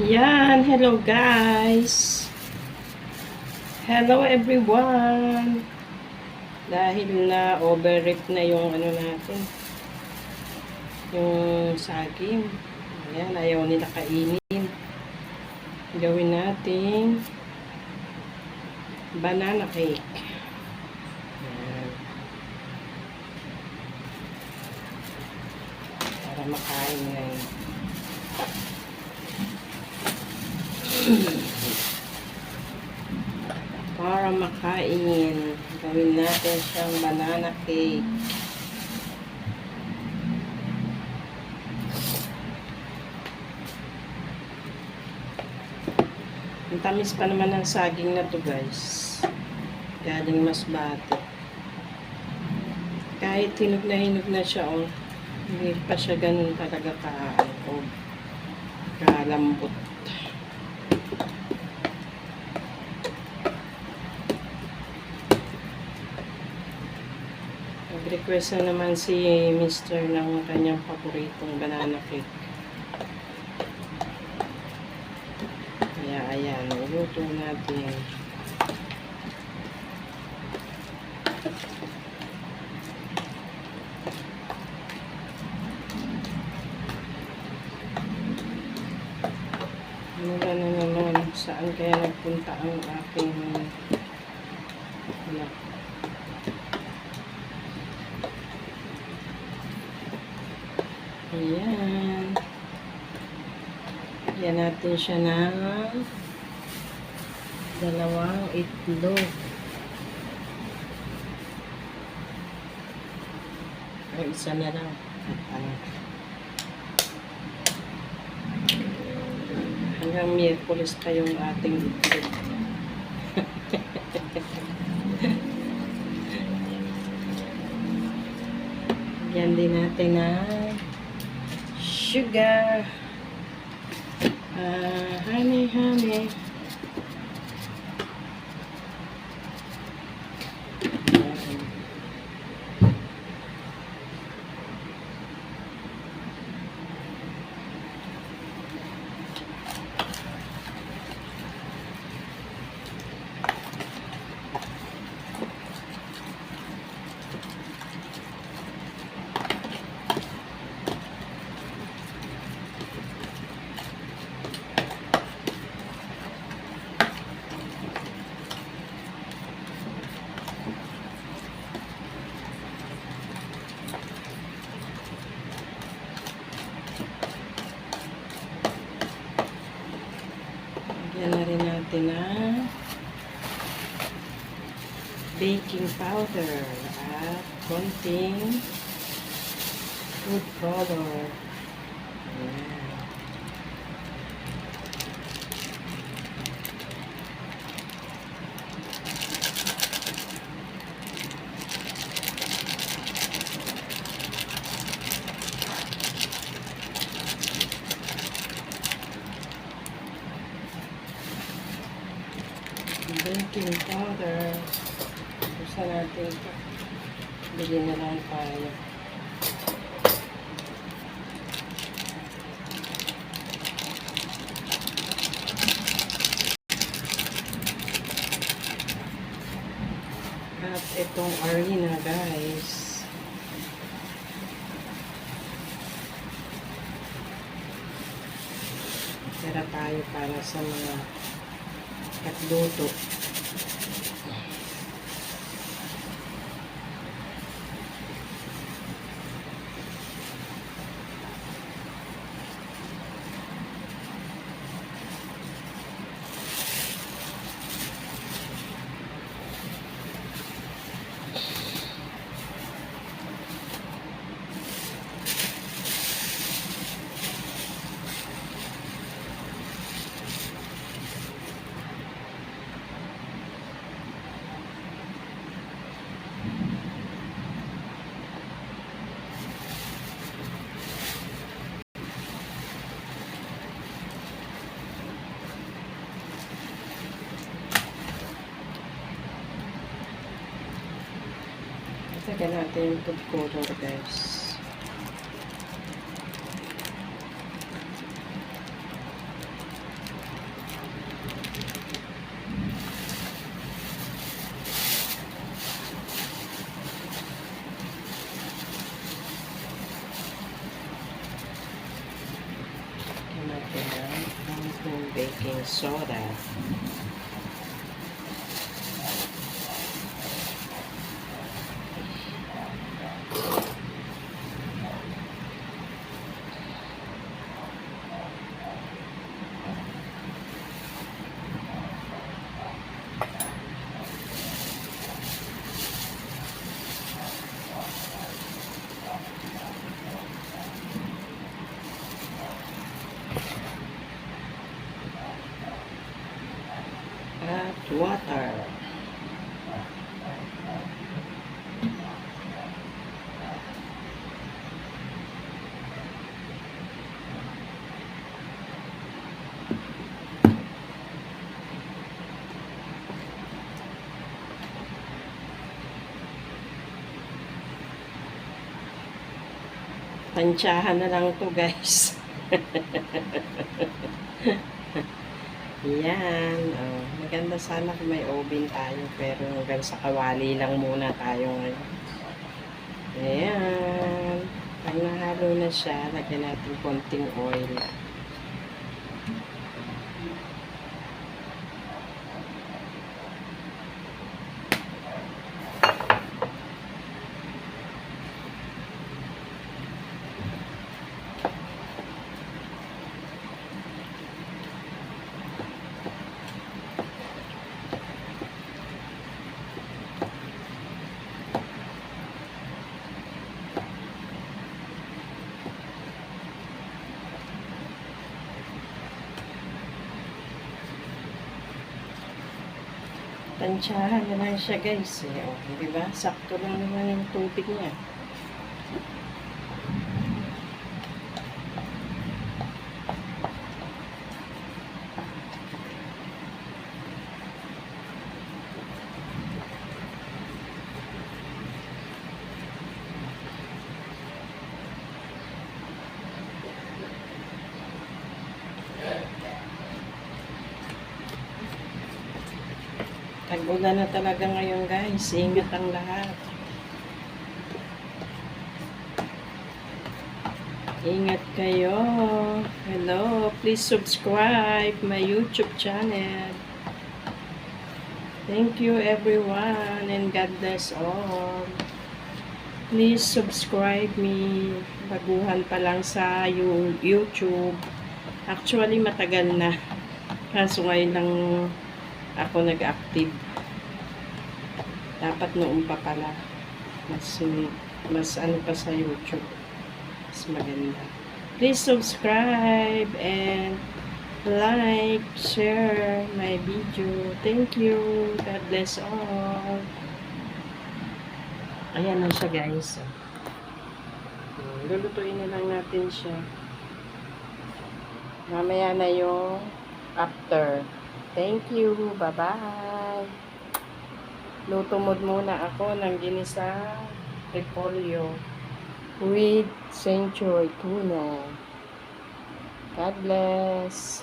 Yan, hello guys. Hello everyone. Dahil na overrip na yung ano natin. Yung saging. Ayan, ayaw nila kainin. Gawin natin banana cake. Para makain ngayon. Para makain, gawin natin siyang banana cake. Ang tamis pa naman ng saging na to guys. Galing mas bate. Kahit hinog na hinog na siya, oh, hindi pa siya ganun talaga ka, oh, kalambot. Nag-request na naman si Mr. ng kanyang paboritong banana cake. Kaya ayan, iluto natin. Mula na naman, saan kaya nagpunta ang aking anak? Ayan. Yan natin siya ng dalawang itlog. Ay, isa na lang. Hanggang Miyerkules pa yung ating itlog. Yan din natin ng sugar. Ah, honey, honey. Lagyan na rin natin ng baking powder at konting food color. Baking powder. Gusto natin ito. Bigyan na lang tayo. At itong arena guys. Tira tayo para sa mga 活動と lagyan natin yung food color guys baking soda? Water. Tansyahan na lang to guys. Yan. Oh, maganda sana kung may oven tayo. Pero hanggang sa kawali lang muna tayo ngayon. Ayan. Pag nahalo na siya, lagyan natin konting oil. Tansyahan na lang siya guys. Eh. Oh, di ba? Sakto lang naman yung tubig niya. Tag-ulan na talaga ngayon guys. Ingat ang lahat. Ingat kayo. Hello. Please subscribe my YouTube channel. Thank you everyone and God bless all. Please subscribe me. Baguhan pa lang sa yung YouTube. Actually matagal na. Kaso ngayon lang ako nag-active. Dapat noon pa pala. Mas, mas ano pa sa YouTube. Mas maganda. Please subscribe and like, share my video. Thank you. God bless all. Ayan na siya guys. Lulutuin na lang natin siya. Mamaya na yung after. Thank you. Bye-bye. Luto mood muna ako ng ginisa repolyo with century tuna. God bless.